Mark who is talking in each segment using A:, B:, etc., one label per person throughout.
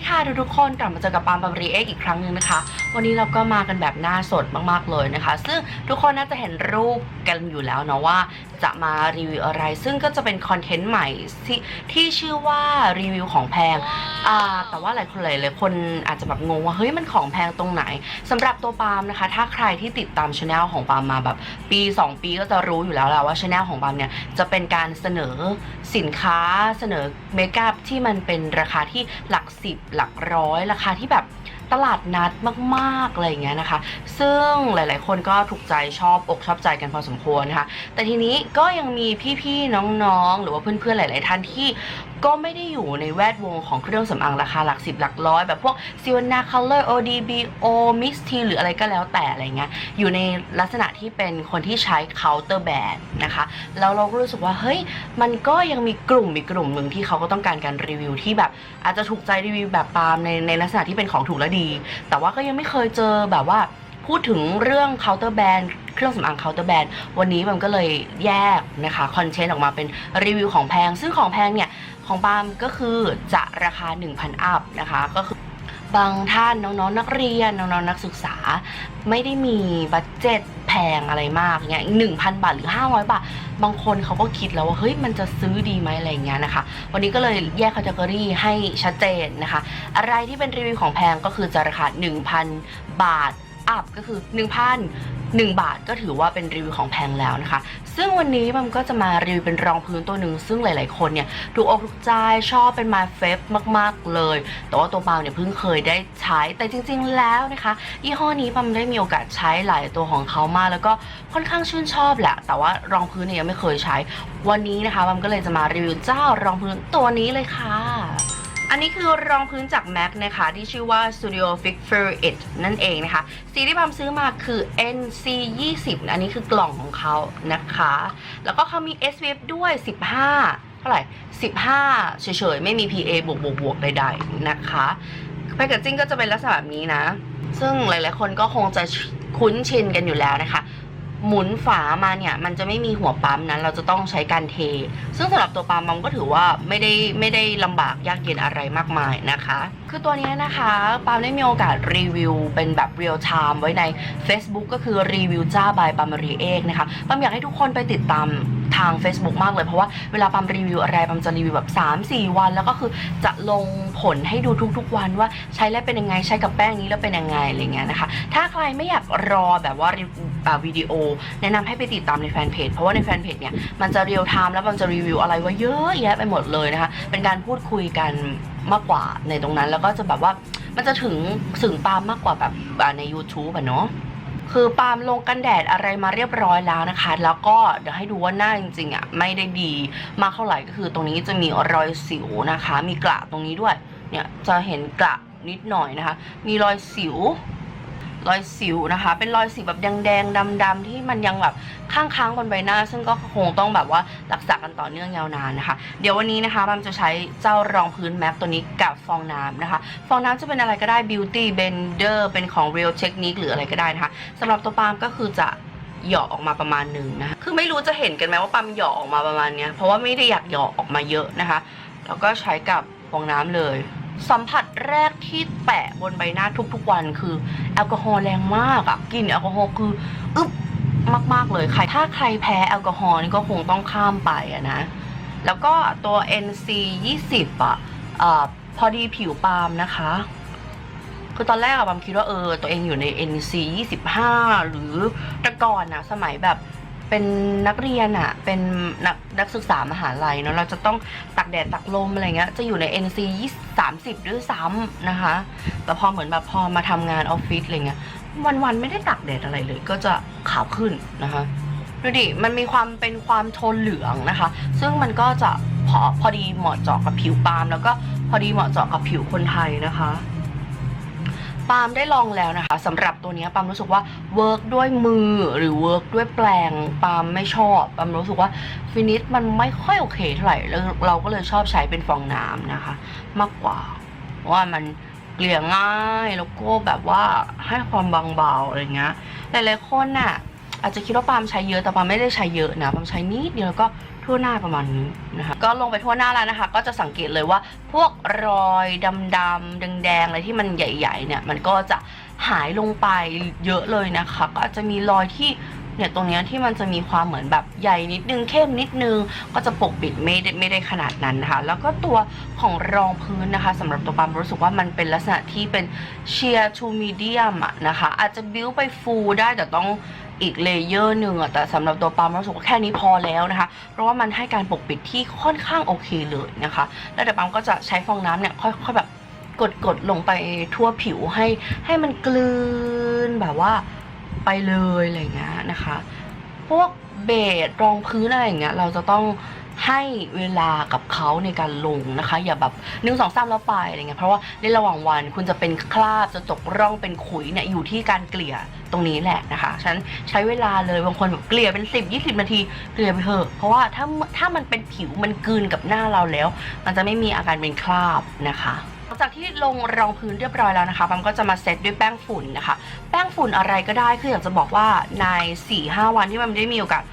A: ดีค่ะทุกๆคนกลับมาเจอกับปาล์มปามรีเอกอีกครั้งหนึ่งนะคะ วันนี้เราก็มากันแบบหน้าสดมากๆเลยนะคะ ซึ่งทุกคนน่าจะเห็นรูปกันอยู่แล้วเนาะว่า จะมารีวิวอะไร ซึ่งก็จะเป็นคอนเทนต์ใหม่ที่ที่ชื่อว่ารีวิวของแพงอ่าแต่ว่าหลายคนหลายๆคนอาจจะแบบงงว่าเฮ้ยมันของแพงตรงไหนสำหรับตัวปาล์มนะคะ ถ้าใครที่ติดตามช anel ของปาล์มมาแบบปี 2 ปีก็จะรู้อยู่แล้วแหละว่าช anel ของปาล์มเนี่ยจะเป็นการเสนอสินค้าเสนอเมคอัพที่มันเป็นราคาที่หลักสิบหลักร้อยราคาที่แบบตลาดนัดมากๆอะไรอย่างเงี้ยนะคะ ซึ่งหลายๆ คนก็ถูกใจชอบอกชอบใจกันพอสมควรนะคะ แต่ทีนี้ก็ยังมีพี่ๆ น้องๆ หรือว่าเพื่อนๆ หลาย ๆ ท่านที่ ก็ไม่ได้อยู่ในแวดวงของเครื่องสำอางราคาหลักสิบหลักร้อย แบบพวก s i w a n a Color ODBO Mix T หรืออะไรก็แล้วแต่อะไรเงี้ยอยู่ในลักษณะที่เป็นคนที่ใช้ counter band นด์นะคะแล้วเราก็รู้สึกว่าเฮ้ยมันก็ยังมีกลุ่มอีกกลุ่มหนึ่งที่เขาก็ต้องการการรีวิวที่แบบอาจจะถูกใจรีวิวแบบปาล์มในในลักษณะที่เป็นของถูกและดี แต่ว่าก็ยังไม่เคยเจอแบบว่าพูดถึงเรื่อง counter band เครื่องสำอาง counter band วันนี้มันก็เลยแยกนะคะคอนเทนต์ออกมาเป็นรีวิวของแพง ซึ่งของแพงเนี่ย ของปามก็คือจะราคา 1,000 อัพนะคะก็คือบางท่านน้องๆนักเรียน น้องๆนักศึกษา ไม่ได้มีบัตเจ็ตแพงอะไรมากเงี้ยหนึ่งพันบาทหรือ 500 บาท บางคนเขาก็คิดแล้วว่าเฮ้ยมันจะซื้อดีไหมอะไรเงี้ยนะคะ วันนี้ก็เลยแยกคัตเกอรี่ให้ชัดเจนนะคะ อะไรที่เป็นรีวิวของแพงก็คือจะราคา 1,000 บาทอัพก็คือ 1,000 1 บาทก็ถือว่าเป็นรีวิวของแพงแล้วนะคะ ซึ่งวันนี้มันก็จะมารีวิวเป็นรองพื้นตัวหนึ่งซึ่งหลาย ๆ คนเนี่ยถูกอกถูกใจชอบเป็นมาเฟฟมาก ๆ เลย แต่ว่าตัวปาล์มเนี่ยเพิ่งเคยได้ใช้แต่จริง ๆ แล้วนะคะยี่ห้อนี้ปาล์มได้มีโอกาสใช้หลายตัวของเขามาก แล้วก็ค่อนข้างชื่นชอบแหละ แต่ว่ารองพื้นเนี่ยยังไม่เคยใช้ วันนี้นะคะปาล์มก็เลยจะมารีวิวเจ้ารองพื้นตัวนี้เลยค่ะ อันนี้คือรองพื้นจาก MAC นะคะ ที่ชื่อว่า Studio Fix Fur It นั่นเองนะคะ สีที่ปามซื้อมาคือ NC 20อันนี้คือกล่องของเขานะคะ แล้วก็เขามี SPF ด้วย 15 เท่าไหร่ 15 เฉยๆ ไม่มี PA บวกบวกบวกใดๆนะคะแพคเกจจิ้งก็จะเป็นลักษณะแบบนี้นะ ซึ่งหลายๆคนก็คงจะคุ้นชินกันอยู่แล้วนะคะ หมุนฝามาเนี่ย มันจะไม่มีหัวปั๊มนะเราจะต้องใช้การเท ซึ่งสำหรับตัวปั๊มมันก็ถือว่าไม่ได้ไม่ได้ลำบากยากเย็นอะไรมากมายนะคะ คือตัวนี้นะคะปาล์มได้มีโอกาสรีวิวเป็นแบบเรียลไทม์ไว้ใน Facebook ก็คือรีวิวจ้าบายปาล์มรีเอกนะคะปาล์มอยากให้ทุกคนไปติดตามทาง Facebook มากเลยเพราะว่าเวลาปาล์มรีวิวอะไรปาล์มจะรีวิวแบบ 3-4 วัน แล้วก็คือจะลง ผลให้ดูทุกๆวันว่าใช้แล้วเป็นยังไงใช้กับแป้งนี้แล้วเป็นยังไงอะไรเงี้ยนะคะ ถ้าใครไม่อยากรอแบบว่ารีวิววิดีโอ แนะนำให้ไปติดตามในแฟนเพจเพราะว่าในแฟนเพจเนี่ยมันจะเรียลไทม์แล้วมันจะรีวิวอะไรไว่าเยอะแยะไปหมดเลยนะคะ เป็นการพูดคุยกันมากกว่าในตรงนั้น แล้วก็จะแบบว่ามันจะถึงถึงปาล์มมากกว่าแบบใน YouTube อะเนาะคือปาล์มลงกันแดดอะไรมาเรียบร้อยแล้วนะคะ แล้วก็เดี๋ยวให้ดูว่าหน้าจริงๆอะไม่ได้ดีมากเท่าไหร่ก็คือตรงนี้จะมีรอยสิวนะคะ มีกระตรงนี้ด้วย เนี่ยจะเห็นกระนิดหน่อยนะคะ มีรอยสิว รอยสิวนะคะ เป็นรอยสิวแบบแดงๆดำๆที่มันยังแบบข้างๆบนใบหน้า ซึ่งก็คงต้องแบบว่ารักษากันต่อเนื่องยาวนานนะคะ เดี๋ยววันนี้นะคะบัมจะใช้เจ้ารองพื้นแมปตัวนี้กับฟองน้ำนะคะ ฟองน้ำจะเป็นอะไรก็ได้ beauty blender เป็นของ real technique หรืออะไรก็ได้นะคะสำหรับตัวปาล์มก็คือจะหยอกออกมาประมาณหนึ่งนะคะ คือไม่รู้จะเห็นกันไหมว่าปามหยอกออกมาประมาณเนี้ย เพราะว่าไม่ได้อยากหยอกออกมาเยอะนะคะ แล้วก็ใช้กับฟองน้ำเลย สัมผัสแรกที่แปะบนใบหน้าทุกๆวันคือ แอลกอฮอล์แรงมากอะกลิ่นแอลกอฮอล์คืออึบมากๆเลยใครถ้าใครแพ้แอลกอฮอล์นี่ก็คงต้องข้ามไปอะนะ แล้วก็ตัว NC 20อะเอ่อพอดีผิวปาล์มนะคะ คือตอนแรกอะปาล์มคิดว่าเออตัวเองอยู่ใน NC 25 หรือแต่ก่อนนะสมัยแบบ เป็นนักเรียนอะเป็นนักนักศึกษามหาลัยเนาะเราจะต้องตักแดดตักลมอะไรเงี้ยจะอยู่ใน NC 30ด้วยซ้ำนะคะแต่พอเหมือนแบบพอมาทำงานออฟฟิศอะไรเงี้ยวันๆไม่ได้ตักแดดอะไรเลย ก็จะขาวขึ้นนะคะดูดิ มันมีความเป็นความโทนเหลืองนะคะ ซึ่งมันก็จะพอพอดีเหมาะเจาะกับผิวปาล์มแล้วก็พอดีเหมาะเจาะกับผิวคนไทยนะคะ ปาล์มได้ลองแล้วนะคะสำหรับตัวนี้ปาล์มรู้สึกว่าเวิร์กด้วยมือหรือเวิร์กด้วยแปลงปาล์มไม่ชอบปาล์มรู้สึกว่าฟินิชมันไม่ค่อยโอเคเท่าไหร่แล้วเราก็เลยชอบใช้เป็นฟองน้ำนะคะ มากกว่าว่ามันเกลี่ยง่ายแล้วก็แบบว่าให้ความบางเบาอะไรเงี้ยหลายๆคนน่ะอาจจะคิดว่าปาล์มใช้เยอะแต่ปาล์มไม่ได้ใช้เยอะนะปาล์มใช้นิดเดียวแล้วก็ ทั่วหน้าประมาณนี้นะคะก็ลงไปทั่วหน้าแล้วนะคะ ก็จะสังเกตเลยว่าพวกรอยดำๆแดงๆอะไรที่มันใหญ่ๆเนี่ยมันก็จะหายลงไปเยอะเลยนะคะ ก็อาจจะมีรอยที่เนี่ยตรงนี้ที่มันจะมีความเหมือนแบบใหญ่นิดนึงเข้มนิดนึง ก็จะปกปิดไม่ได้ไม่ได้ขนาดนั้นนะคะ แล้วก็ตัวของรองพื้นนะคะสำหรับตัวปามรู้สึกว่ามันเป็นลักษณะที่เป็นเชียร์ทูมีเดียมอะนะคะ อาจจะบิ้วไปฟูได้แต่ต้อง อีกเลเยอร์หนึ่งอะแต่สำหรับตัวปามรู้สึกว่าแค่นี้พอแล้วนะคะ เพราะว่ามันให้การปกปิดที่ค่อนข้างโอเคเลยนะคะ แล้วเดี๋ยวปามก็จะใช้ฟองน้ำเนี่ยค่อยๆแบบกดกดๆลงไปทั่วผิวให้ให้มันกลืนแบบว่าไปเลยอะไรเงี้ยนะคะ พวกเบสรองพื้นอะไรอย่างเงี้ยเราจะต้อง ให้เวลากับเขาในการลงนะคะ อย่าแบบหนึ่งสองสามแล้วไปอะไรเงี้ยเพราะว่าในระหว่างวันคุณจะเป็นคราบจะตกร่องเป็นขุยเนี่ยอยู่ที่การเกลี่ยตรงนี้แหละนะคะฉันใช้เวลาเลยบางคนแบบเกลี่ยเป็น 10 20 นาทีเกลี่ยไปเถอะเพราะว่าถ้าถ้ามันเป็นผิวมันกืนกับหน้าเราแล้ว มันจะไม่มีอาการเป็นคราบนะคะหลังจากที่ลงรองพื้นเรียบร้อยแล้วนะคะปั๊มก็จะมาเซตด้วยแป้งฝุ่นนะคะ แป้งฝุ่นอะไรก็ได้ คืออยากจะบอกว่าใน 4-5 วันที่มันได้มีโอกาส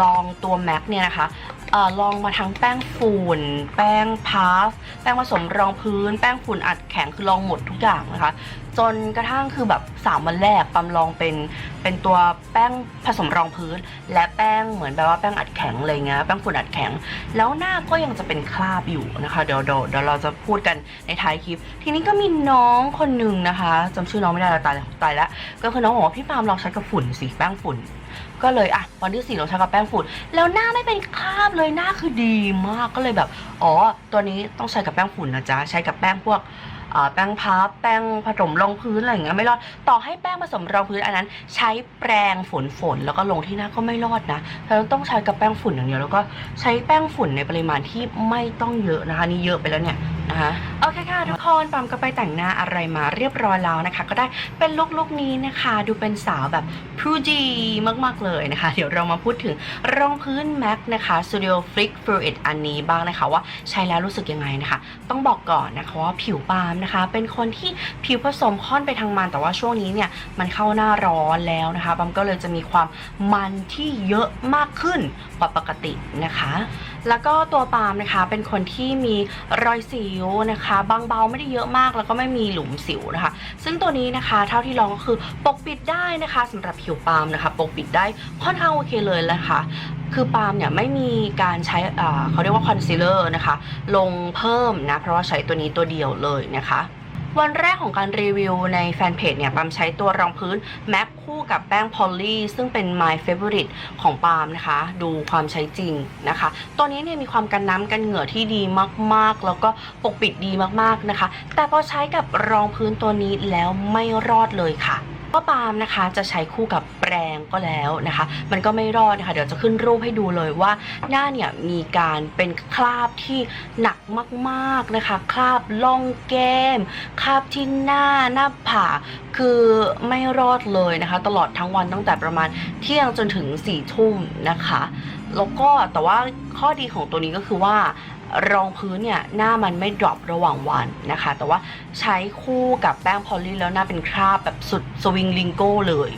A: ลองตัวแม็กเนี่ยนะคะ ออลองมาทั้งแป้งฝุ่น แป้งพาฟ แป้งผสมรองพื้น แป้งฝุ่นอัดแข็งคือลองหมดทุกอย่างนะคะ จนกระทั่งคือแบบ 3 วันแรกปั๊มลองเป็นเป็นตัวแป้งผสมรองพื้น และแป้งเหมือนแบบว่าแป้งอัดแข็งอะไรเงี้ยแป้งฝุ่นอัดแข็ง แล้วหน้าก็ยังจะเป็นคราบอยู่นะคะเดี๋ยวเดี๋ยวเดี๋ยวเราจะพูดกันในท้ายคลิป ทีนี้ก็มีน้องคนหนึ่งนะคะจำชื่อน้องไม่ได้แล้วตายแล้วตายแล้วก็คือน้องบอกว่าพี่ปามลองใช้กับฝุ่นสิแป้งฝุ่นก็เลยอะวันที่สี่ลองใช้กับแป้งฝุ่น แล้วหน้าไม่เป็นคราบเลยหน้าคือดีมากก็เลยแบบ อ๋อ ตัวนี้ต้องใช้กับแป้งฝุ่นนะจ๊ะใช้กับแป้งพวก แป้งพับแป้งผสมรองพื้นอะไรอย่างเงี้ยไม่รอด ต่อให้แป้งผสมรองพื้นอันนั้น ใช้แปรงฝนฝนแล้วก็ลงที่หน้าก็ไม่รอดนะเราต้องใช้กับแป้งฝุ่นอย่างเดียวแล้วก็ใช้แป้งฝุ่นในปริมาณที่ไม่ต้องเยอะนะคะนี่เยอะไปแล้วเนี่ย นะคะโอเคค่ะทุกคนปามก็ไปแต่งหน้าอะไรมาเรียบร้อยแล้วนะคะ ก็ได้เป็นลุคลุคนี้นะคะ ดูเป็นสาวแบบพูดีมากๆเลยนะคะ เดี๋ยวเรามาพูดถึงรองพื้น MAC นะคะ Studio Flick Fluid อันนี้บ้างนะคะว่าใช้แล้วรู้สึกยังไงนะคะ ต้องบอกก่อนนะคะว่าผิวปามนะคะ เป็นคนที่ผิวผสมค่อนไปทางมันแต่ว่าช่วงนี้เนี่ยมันเข้าหน้าร้อนแล้วนะคะปามก็เลยจะมีความมันที่เยอะมากขึ้นกว่าปกตินะคะ แล้วก็ตัวปาล์มนะคะ เป็นคนที่มีรอยสิวนะคะบางเบาไม่ได้เยอะมาก แล้วก็ไม่มีหลุมสิวนะคะ ซึ่งตัวนี้นะคะเท่าที่ลองก็คือปกปิดได้นะคะสำหรับผิวปาล์มนะคะ ปกปิดได้ค่อนข้างโอเคเลยนะคะคือปาล์มเนี่ยไม่มีการใช้อ่าเขาเรียกว่าคอนซีลเลอร์นะคะ ลงเพิ่มนะ เพราะว่าใช้ตัวนี้ตัวเดียวเลยนะคะ วันแรกของการรีวิวในแฟนเพจเนี่ยปาล์มใช้ตัวรองพื้นแม็กคู่กับแป้งพอลลี่ซึ่งเป็น my favorite ของปาล์มนะคะ ดูความใช้จริงนะคะ ตัวนี้เนี่ยมีความกันน้ำกันเหงื่อที่ดีมากๆ แล้วก็ปกปิดดีมากๆนะคะ แต่พอใช้กับรองพื้นตัวนี้แล้วไม่รอดเลยค่ะ ก็ปาล์มนะคะจะใช้คู่กับแปรงก็แล้วนะคะ มันก็ไม่รอดนะคะ เดี๋ยวจะขึ้นรูปให้ดูเลยว่าหน้าเนี่ยมีการเป็นคราบที่หนักมากๆนะคะ คราบล่องแก้ม คราบที่หน้าหน้าผากคือไม่รอดเลยนะคะ ตลอดทั้งวันตั้งแต่ประมาณเที่ยงจนถึง4ี่ทุ่มนะคะแล้วก็แต่ว่าข้อดีของตัวนี้ก็คือว่า รองพื้นเนี่ยหน้ามันไม่ดรอประหว่างวันนะคะ แต่ว่าใช้คู่กับแป้งพอลลี่แล้วหน้าเป็นคราบแบบสุดสวิงลิงโก้เลย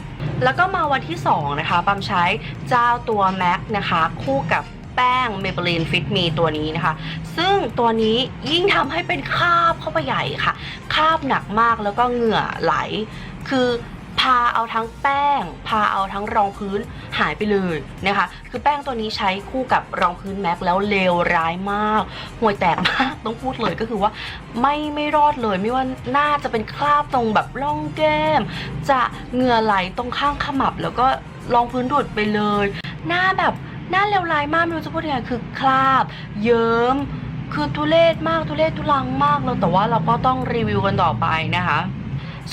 A: แล้วก็มาวันที่ 2 นะคะปั๊มใช้เจ้าตัว MAC นะคะ คู่กับแป้ง Maybelline Fit Me ตัวนี้นะคะ ซึ่งตัวนี้ยิ่งทำให้เป็นคราบเข้าไปใหญ่ค่ะ คราบหนักมากแล้วก็เหงื่อไหล คือาเอาทั้งแป้ง พาเอาทั้งรองพื้นหายไปเลยนะคะ คือแป้งตัวนี้ใช้คู่กับรองพื้นแม็กแล้วเลวร้ายมากห่วยแตกมากต้องพูดเลยก็คือว่าไม่ไม่รอดเลยไม่ว่าหน้าจะเป็นคราบตรงแบบร่องแก้ม จะเหงื่อไหลตรงข้างขมับ แล้วก็รองพื้นดูดไปเลย หน้าแบบหน้าเลวร้ายมากไม่รู้จะพูดยังไงคือคราบ เยิ้มคือทุเลศมากทุเลศทุลังมากเลยแต่ว่าเราก็ต้องรีวิวกันต่อไปนะคะ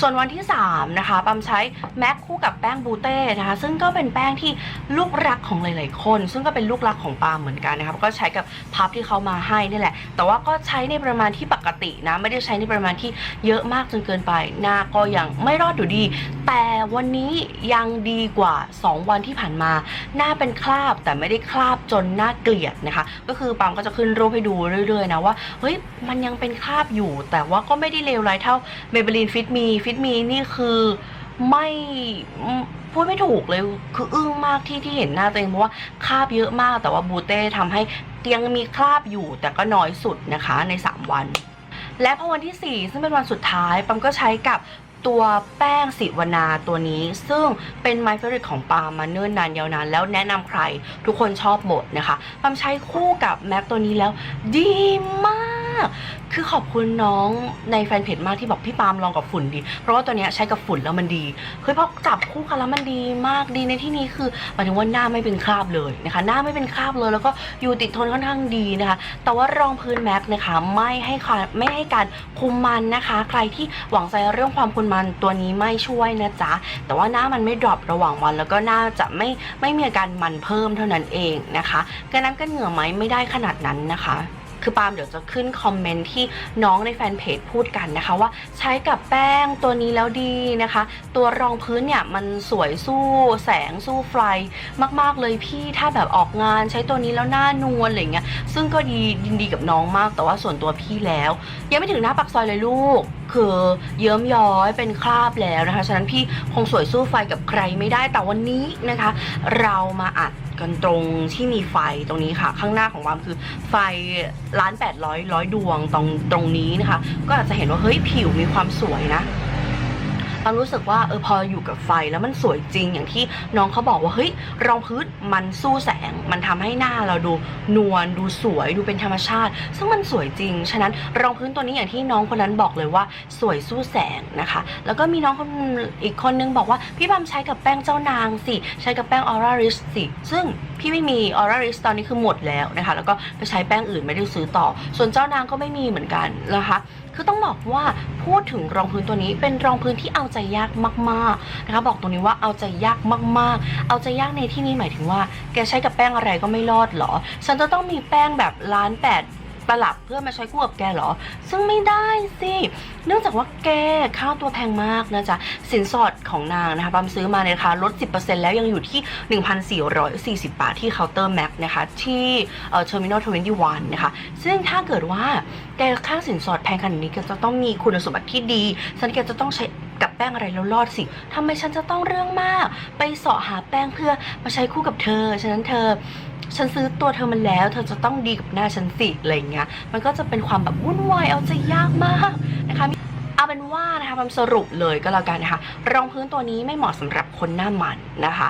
A: ส่วนวันที่ 3 นะคะปั๊มใช้แม็กคู่กับแป้งบูเต้นะคะ ซึ่งก็เป็นแป้งที่ลูกรักของหลาย ๆ คน ซึ่งก็เป็นลูกรักของปามเหมือนกันนะคะก็ใช้กับพับที่เขามาให้นี่แหละ แต่ว่าก็ใช้ในประมาณที่ปกตินะไม่ได้ใช้ในประมาณที่เยอะมากจนเกินไปหน้าก็ยังไม่รอดอยู่ดี แต่วันนี้ยังดีกว่า 2 วันที่ผ่านมา หน้าเป็นคราบแต่ไม่ได้คราบจนหน่าเกลียดนะคะ ก็คือปามก็จะขึ้นรูปให้ดูเรื่อย ๆ นะว่าเฮ้ยมันยังเป็นคราบอยู่ แต่ว่าก็ไม่ได้เลวร้ายเท่า Maybelline Fit Me Fit Me นี่ฟิตมีนี่คือไม่พูดไม่ถูกเลยคืออึ้งมากที่ที่เห็นหน้าตัวเองเพราะว่าคราบเยอะมากแต่ว่าบูเต้ทำให้เตียงมีคราบอยู่แต่ก็น้อยสุดนะคะใน 3 วัน และพอวันที่ 4 ซึ่งเป็นวันสุดท้ายปั๊มก็ใช้กับตัวแป้งสิวนาตัวนี้ ซึ่งเป็นไม f ฟ v o r i t e ของปามมาเนิ่นนานยาวนานแล้วแนะนำใครทุกคนชอบหมดนะคะปั๊มใช้คู่กับแม็กตัวนี้แล้ว ดีมาก คือขอบคุณน้องในแฟนเพจมากที่บอกพี่ปาล์มลองกับฝุ่นดี เพราะว่าตัวเนี้ยใช้กับฝุ่นแล้วมันดี เฮ้ยพอจับคู่กันแล้วมันดีมากดีในที่นี้คือหมายถึงว่าหน้าไม่เป็นคราบเลยนะคะ หน้าไม่เป็นคราบเลย แล้วก็อยู่ติดทนค่อนข้างดีนะคะ แต่ว่ารองพื้นแม็กนะคะไม่ให้ค่ะไม่ให้การคุมมันนะคะ ใครที่หวังใจเรื่องความคุมมันตัวนี้ไม่ช่วยนะจ๊ะ แต่ว่าหน้ามันไม่ดรอประหว่างวัน แล้วก็หน้าจะไม่ไม่มีอาการมันเพิ่มเท่านั้นเองนะคะการน้ำกันเหงื่อไหมไม่ได้ขนาดนั้นนะคะ คือปาล์มเดี๋ยวจะขึ้นคอมเมนต์ที่น้องในแฟนเพจพูดกันนะคะว่าใช้กับแป้งตัวนี้แล้วดีนะคะ ตัวรองพื้นเนี่ยมันสวยสู้แสงสู้ไฟมาก ๆ เลยพี่ถ้าแบบออกงานใช้ตัวนี้แล้วหน้านวลอะไรเงี้ยซึ่งก็ดียินดีกับน้องมาก แต่ว่าส่วนตัวพี่แล้ว ยังไม่ถึงหน้าปักซอยเลยลูก คือเยิ้มย้อยเป็นคราบแล้วนะคะ ฉะนั้นพี่คงสวยสู้ไฟกับใครไม่ได้แต่วันนี้นะคะ เรามาอัด กันตรงที่มีไฟตรงนี้ค่ะ ข้างหน้าของวามคือไฟล้านแปดร้อยร้อยดวงตรงตรงนี้นะคะ ก็อาจจะเห็นว่าเฮ้ยผิวมีความสวยนะ ปามรู้สึกว่าเออพออยู่กับไฟแล้วมันสวยจริงอย่างที่น้องเขาบอกว่าเฮ้ยรองพื้นมันสู้แสง มันทำให้หน้าเราดูนวลดูสวยดูเป็นธรรมชาติ ซึ่งมันสวยจริง ฉะนั้นรองพื้นตัวนี้อย่างที่น้องคนนั้นบอกเลยว่า สวยสู้แสงนะคะ แล้วก็มีน้องคนอีกคนนึงบอกว่าพี่บามใช้กับแป้งเจ้านางสิใช้กับแป้งออร่าริสสิซึ่งพี่ไม่มีออร่าริสตอนนี้คือหมดแล้วนะคะ แล้วก็ไปใช้แป้งอื่นไม่ได้ซื้อต่อ ส่วนเจ้านางก็ไม่มีเหมือนกันนะคะ คือต้องบอกว่าพูดถึงรองพื้นตัวนี้เป็นรองพื้นที่เอาใจยากมากๆนะคะบอกตรงนี้ว่าเอาใจยากมากๆ เอาใจยากในที่นี้หมายถึงว่า แกใช้กับแป้งอะไรก็ไม่รอดเหรอ ฉันจะต้องมีแป้งแบบล้านแปด ตลับเพื่อมาใช้คู่กับแกเหรอ ซึ่งไม่ได้สิ เนื่องจากว่าแกค่าวตัวแพงมากนะจ๊ะ สินสอดของนางนะคะปามซื้อมาในราคาลด 10%แล้วยังอยู่ที่ 1,440 บาทที่เคาน์เตอร์แม็กนะคะ ที่เอ่อ Terminal 21นะคะ ซึ่งถ้าเกิดว่าแกค่าสินสอดแพงขนาดนี้แกจะต้องมีคุณสมบัติที่ดี ฉันแกจะต้องใช้กับแป้งอะไรแล้วรอดสิทำไมฉันจะต้องเรื่องมาก ไปเสาะหาแป้งเพื่อมาใช้คู่กับเธอ ฉะนั้นเธอ ฉันซื้อตัวเธอมาแล้ว เธอจะต้องดีกับหน้าฉันสิอะไรเงี้ย มันก็จะเป็นความแบบวุ่นวายเอาใจยากมากนะคะเอาเป็นว่านะคะผมสรุปเลยก็แล้วกันนะคะ รองพื้นตัวนี้ไม่เหมาะสำหรับคนหน้ามันนะคะ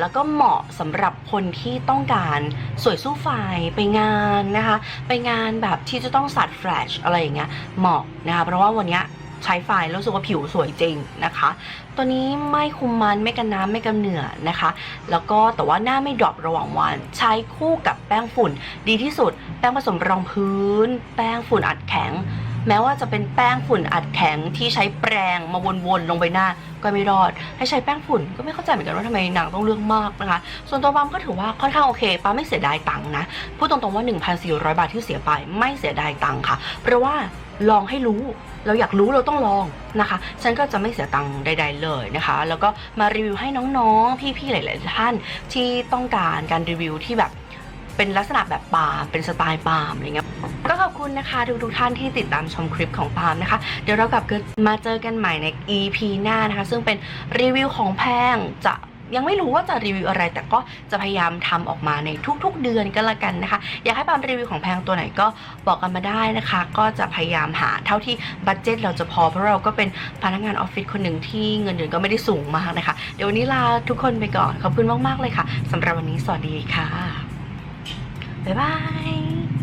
A: แล้วก็เหมาะสำหรับคนที่ต้องการสวยสู้ไฟไปงานนะคะ ไปงานแบบที่จะต้องสัดแฟลชอะไรอย่างเงี้ยเหมาะนะคะเพราะว่าวันเนี้ย ใช้ไฟแล้วรู้สึกว่าผิวสวยจริงนะคะ ตัวนี้ไม่คุมมันไม่กันน้ำไม่กันเหนื่อนะคะ แล้วก็แต่ว่าหน้าไม่ดรอประหว่างวัน ใช้คู่กับแป้งฝุ่น ดีที่สุด แป้งผสมรองพื้น แป้งฝุ่นอัดแข็ง แม้ว่าจะเป็นแป้งฝุ่นอัดแข็งที่ใช้แปรงมาวนๆลงไปหน้าก็ไม่รอด ให้ใช้แป้งฝุ่นก็ไม่เข้าใจเหมือนกันว่าทำไมนางต้องเลือกมากนะคะ ส่วนตัวปามก็ถือว่าค่อนข้างโอเคปามไม่เสียดายตังค์นะพูดตรงๆว่า 1,400 บาทที่เสียไปไม่เสียดายตังค์ค่ะ เพราะว่าลองให้รู้เราอยากรู้เราต้องลองนะคะ ฉันก็จะไม่เสียตังค์ใด ๆ เลยนะคะ แล้วก็มารีวิวให้น้องๆ พี่ๆ หลาย ๆ ท่านที่ต้องการการรีวิวที่แบบ เป็นลักษณะแบบปาล์มเป็นสไตล์ปาล์มอะไรเงี้ยก็ขอบคุณนะคะทุกๆท่านที่ติดตามชมคลิปของปาล์มนะคะ เดี๋ยวเรากลับมาเจอกันใหม่ใน EP หน้านะคะ ซึ่งเป็นรีวิวของแพงจะยังไม่รู้ว่าจะรีวิวอะไร แต่ก็จะพยายามทำออกมาในทุกๆเดือนก็แล้วกันนะคะ อยากให้ปาล์มรีวิวของแพงตัวไหนก็บอกกันมาได้นะคะ ก็จะพยายามหาเท่าที่บัตเจ็ตเราจะพอเพราะเราก็เป็นพนักงานออฟฟิศคนหนึ่งที่เงินเดือนก็ไม่ได้สูงมากนะคะ เดี๋ยววันนี้ลาทุกคนไปก่อนขอบคุณมากๆเลยค่ะสำหรับวันนี้สวัสดีค่ะ 拜拜。